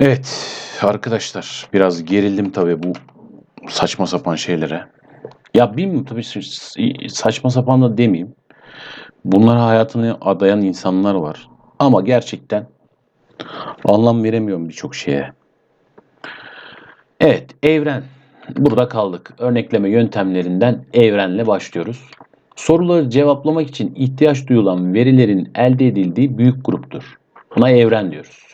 Evet arkadaşlar biraz gerildim tabii bu saçma sapan şeylere. Ya bilmiyorum tabii saçma sapan da demeyeyim. Bunlara hayatını adayan insanlar var. Ama gerçekten anlam veremiyorum birçok şeye. Evet evren. Burada kaldık. Örnekleme yöntemlerinden evrenle başlıyoruz. Soruları cevaplamak için ihtiyaç duyulan verilerin elde edildiği büyük gruptur. Buna evren diyoruz.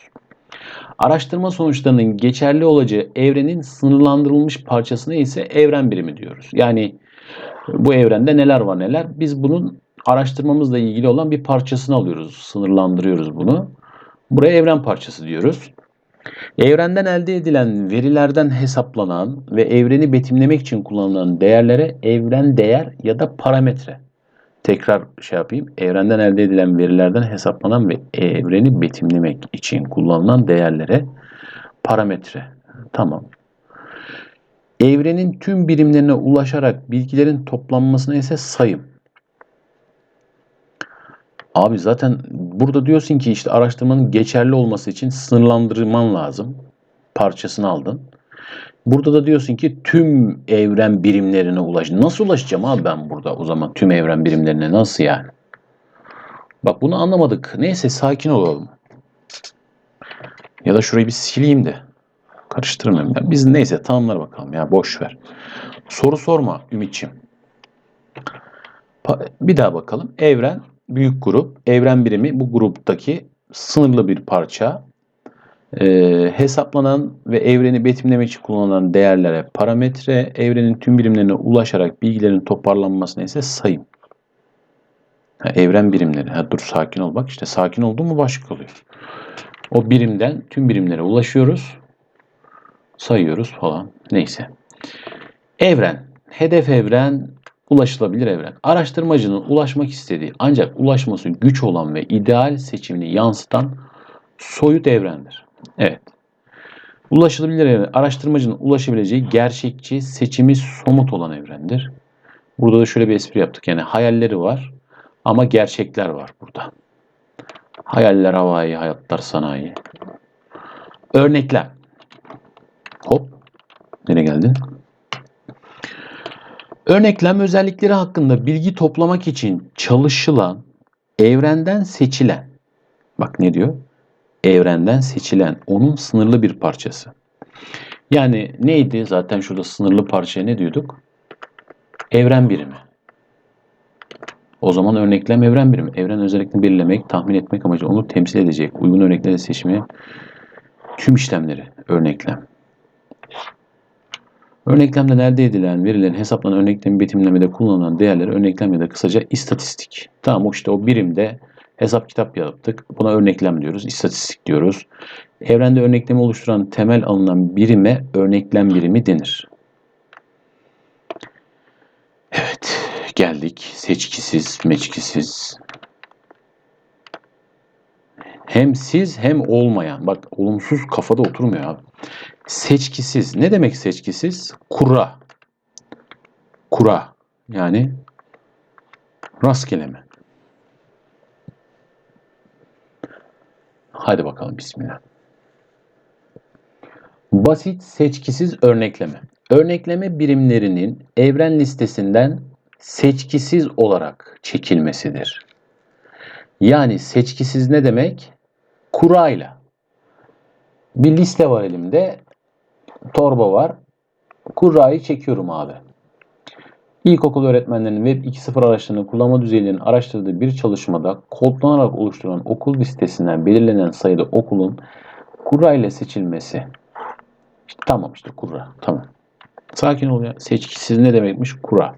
Araştırma sonuçlarının geçerli olacağı evrenin sınırlandırılmış parçasına ise evren birimi diyoruz. Yani bu evrende neler var neler biz bunun araştırmamızla ilgili olan bir parçasını alıyoruz, sınırlandırıyoruz bunu. Buraya evren parçası diyoruz. Evrenden elde edilen verilerden hesaplanan ve evreni betimlemek için kullanılan değerlere evren değer ya da parametre. Tekrar şey yapayım. Evrenden elde edilen verilerden hesaplanan ve evreni betimlemek için kullanılan değerlere parametre. Tamam. Evrenin tüm birimlerine ulaşarak bilgilerin toplanmasına ise sayım. Abi zaten burada diyorsun ki işte araştırmanın geçerli olması için sınırlandırman lazım. Parçasını aldın. Burada da diyorsun ki tüm evren birimlerine ulaş. Nasıl ulaşacağım abi ben burada o zaman tüm evren birimlerine nasıl yani? Bak bunu anlamadık. Neyse sakin olalım. Ya da şurayı bir sileyim de. Karıştırmayayım. Ya biz neyse tamamlar bakalım ya boş ver. Soru sorma Ümitçim. Bir daha bakalım. Evren büyük grup. Evren birimi bu gruptaki sınırlı bir parça. Ee, hesaplanan ve evreni betimlemek için kullanılan değerlere parametre, evrenin tüm birimlerine ulaşarak bilgilerin toparlanmasına ise sayım. Ha, evren birimleri. Ha, dur sakin ol. Bak işte sakin oldun mu başka oluyor. O birimden tüm birimlere ulaşıyoruz. Sayıyoruz falan. Neyse. Evren. Hedef evren, ulaşılabilir evren. Araştırmacının ulaşmak istediği ancak ulaşması güç olan ve ideal seçimini yansıtan soyut evrendir. Evet. Ulaşılabilir evren, araştırmacının ulaşabileceği gerçekçi, seçimi somut olan evrendir. Burada da şöyle bir espri yaptık. Yani hayalleri var ama gerçekler var burada. Hayaller havai, hayatlar sanayi. Örneklem. Hop. Nereye geldin? Örneklem özellikleri hakkında bilgi toplamak için çalışılan, evrenden seçilen. Bak ne diyor? Evrenden seçilen, onun sınırlı bir parçası. Yani neydi? Zaten şurada sınırlı parçaya ne diyorduk? Evren birimi. O zaman örneklem evren birimi. Evren özelliklerini belirlemek, tahmin etmek amacı onu temsil edecek. Uygun örnekleri seçmeye tüm işlemleri örneklem. Örneklemden elde edilen verilerin hesaplanan örneklemi betimlemede kullanılan değerleri örneklem ya da kısaca istatistik. Tamam o işte o birimde hesap kitap yaptık. Buna örneklem diyoruz, istatistik diyoruz. Evrende örneklemi oluşturan temel alınan birime örneklem birimi denir. Evet, geldik seçkisiz, meçkisiz. Hem siz hem olmayan. Bak olumsuz kafada oturmuyor abi. Seçkisiz. Ne demek seçkisiz? Kura. Kura. Yani rastgele mi? Hadi bakalım bismillah. Basit seçkisiz örnekleme. Örnekleme birimlerinin evren listesinden seçkisiz olarak çekilmesidir. Yani seçkisiz ne demek? Kurayla. Bir liste var elimde. Torba var. Kurayı çekiyorum abi. İlkokul öğretmenlerinin Web 2.0 araçlarını kullanma düzeylerinin araştırdığı bir çalışmada kodlanarak oluşturulan okul listesinden belirlenen sayıda okulun kura ile seçilmesi. İşte tamam işte kura. Tamam. Sakin ol ya. Seçkisiz ne demekmiş? Kura.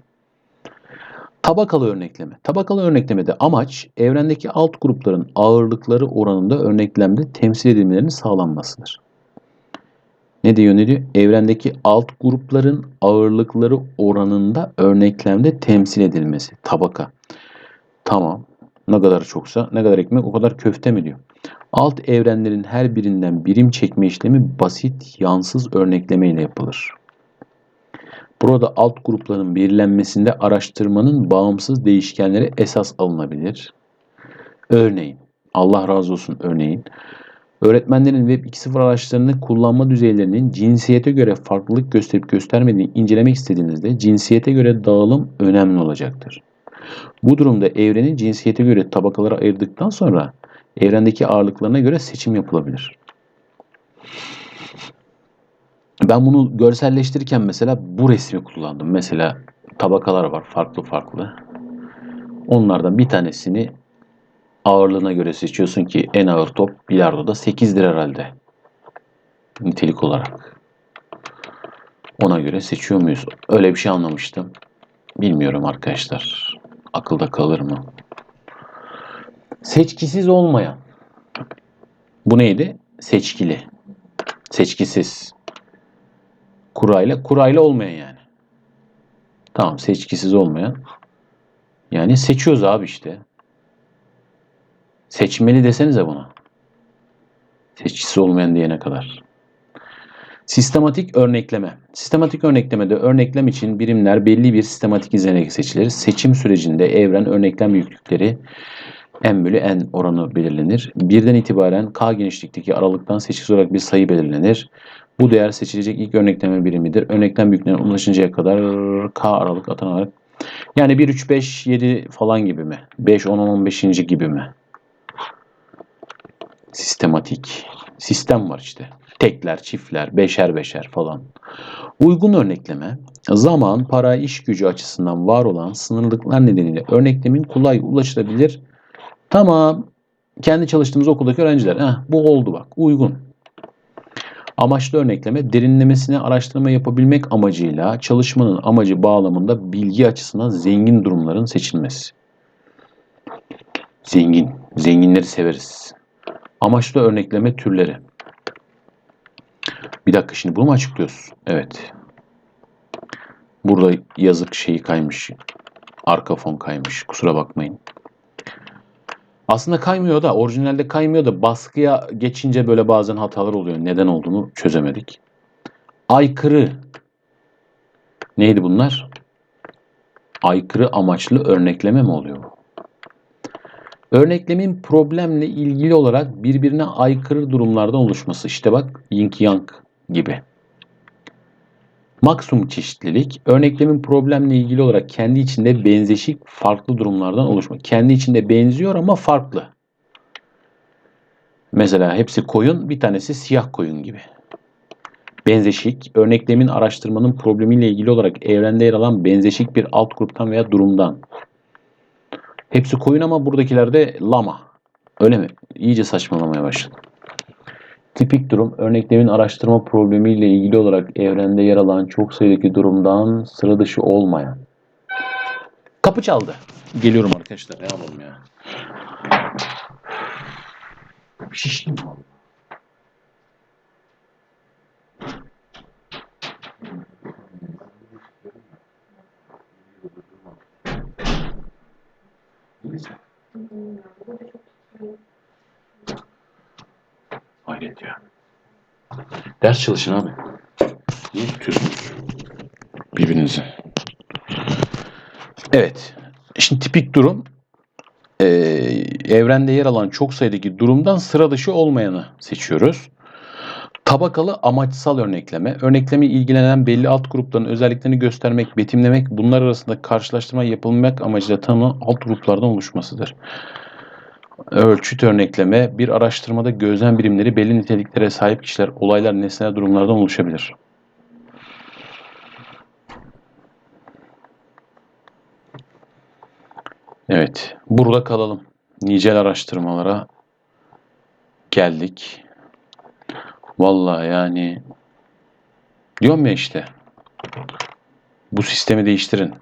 Tabakalı örnekleme. Tabakalı örneklemede amaç evrendeki alt grupların ağırlıkları oranında örneklemde temsil edilmelerinin sağlanmasıdır. Ne diyor ne diyor? Evrendeki alt grupların ağırlıkları oranında örneklemde temsil edilmesi. Tabaka. Tamam. Ne kadar çoksa ne kadar ekmek o kadar köfte mi diyor. Alt evrenlerin her birinden birim çekme işlemi basit yansız örnekleme ile yapılır. Burada alt grupların belirlenmesinde araştırmanın bağımsız değişkenleri esas alınabilir. Örneğin, Allah razı olsun örneğin, Öğretmenlerin Web 2.0 araçlarını kullanma düzeylerinin cinsiyete göre farklılık gösterip göstermediğini incelemek istediğinizde cinsiyete göre dağılım önemli olacaktır. Bu durumda evrenin cinsiyete göre tabakalara ayırdıktan sonra evrendeki ağırlıklarına göre seçim yapılabilir. Ben bunu görselleştirirken mesela bu resmi kullandım. Mesela tabakalar var farklı farklı. Onlardan bir tanesini ağırlığına göre seçiyorsun ki en ağır top bilardoda 8'dir herhalde. Nitelik olarak. Ona göre seçiyor muyuz? Öyle bir şey anlamıştım. Bilmiyorum arkadaşlar. Akılda kalır mı? Seçkisiz olmayan. Bu neydi? Seçkili. Seçkisiz. Kurayla, kurayla olmayan yani. Tamam seçkisiz olmayan. Yani seçiyoruz abi işte. Seçmeli desenize buna. Seçkisi olmayan diyene kadar. Sistematik örnekleme. Sistematik örneklemede örneklem için birimler belli bir sistematik izlenerek seçilir. Seçim sürecinde evren örneklem büyüklükleri n bölü n oranı belirlenir. Birden itibaren k genişlikteki aralıktan seçici olarak bir sayı belirlenir. Bu değer seçilecek ilk örnekleme birimidir. Örneklem büyüklüğüne ulaşıncaya kadar k aralık atanarak yani 1, 3, 5, 7 falan gibi mi? 5, 10, 15. gibi mi? Sistematik. Sistem var işte. Tekler, çiftler, beşer beşer falan. Uygun örnekleme, zaman, para, iş gücü açısından var olan sınırlıklar nedeniyle örneklemin kolay ulaşılabilir. Tamam, kendi çalıştığımız okuldaki öğrenciler. Heh, bu oldu bak, uygun. Amaçlı örnekleme, derinlemesine araştırma yapabilmek amacıyla çalışmanın amacı bağlamında bilgi açısından zengin durumların seçilmesi. Zengin, zenginleri severiz. Amaçlı örnekleme türleri. Bir dakika şimdi bunu mu açıklıyoruz? Evet. Burada yazık şeyi kaymış. Arka fon kaymış. Kusura bakmayın. Aslında kaymıyor da orijinalde kaymıyor da baskıya geçince böyle bazen hatalar oluyor. Neden olduğunu çözemedik. Aykırı. Neydi bunlar? Aykırı amaçlı örnekleme mi oluyor bu? Örneklemin problemle ilgili olarak birbirine aykırı durumlardan oluşması. İşte bak yin yang gibi. Maksimum çeşitlilik, örneklemin problemle ilgili olarak kendi içinde benzeşik farklı durumlardan oluşma. Kendi içinde benziyor ama farklı. Mesela hepsi koyun, bir tanesi siyah koyun gibi. Benzeşik, örneklemin araştırmanın problemiyle ilgili olarak evrende yer alan benzeşik bir alt gruptan veya durumdan. Hepsi koyun ama buradakiler de lama. Öyle mi? İyice saçmalamaya başladı. Tipik durum, örneklemin araştırma problemiyle ilgili olarak evrende yer alan çok sayıdaki durumdan sıra dışı olmayan. Kapı çaldı. Geliyorum arkadaşlar. Ne yapalım ya? Şiştim vallahi. Ya. Ders çalışın abi. Niye tutuyorsunuz birbirinizi? Evet. Şimdi tipik durum eee, evrende yer alan çok sayıdaki durumdan sıra dışı olmayanı seçiyoruz. Tabakalı amaçsal örnekleme, örneklemi ilgilenen belli alt grupların özelliklerini göstermek, betimlemek, bunlar arasında karşılaştırma yapılmak amacıyla tanımlanan alt gruplardan oluşmasıdır. Ölçüt örnekleme, bir araştırmada gözlem birimleri belli niteliklere sahip kişiler, olaylar, nesneler, durumlardan oluşabilir. Evet, burada kalalım. Nicel araştırmalara geldik. Vallahi yani diyorum ya işte bu sistemi değiştirin.